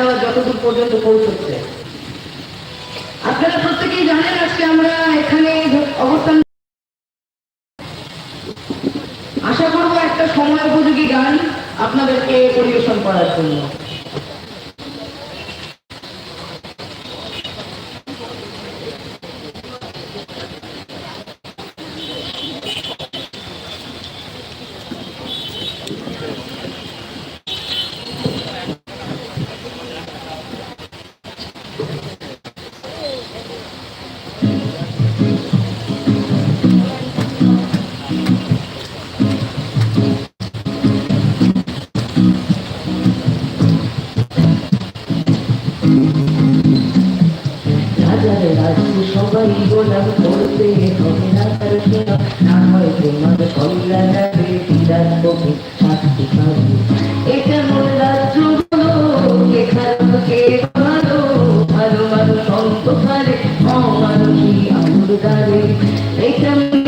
আওয়াজ যতদূর পর্যন্ত পৌঁছচ্ছে। আপনারা প্রত্যেকেই জানেন আজকে আমরা এখানে অবস্থান আশা করব একটা সময় উপযোগী গান আপনাদেরকে পরিবেশন করার জন্য। সবাই গোলাম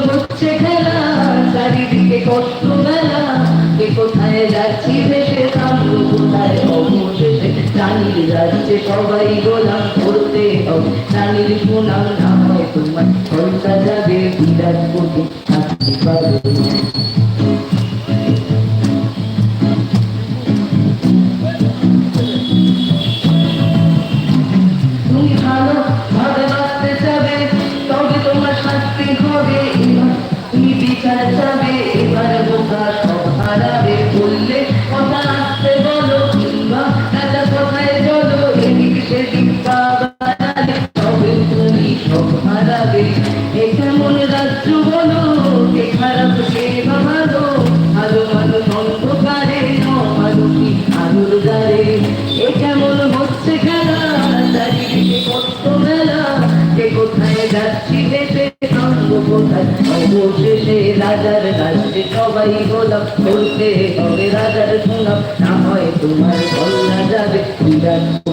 হচ্ছে খেলা চারিদিকে কষ্ট মেলা কে কোথায় যাচ্ছি ভেসে থামলো কোথায় অবশেষে রানীর রাজ্যে সবাই গোলাম বিরাট কোটি থাকতে পারবে অবশেষে রাজার কাছে সবাই গোলাপ করতে হবে রাজার সুনাম না হয় তোমার কল্যাণ যাবে। বিরাট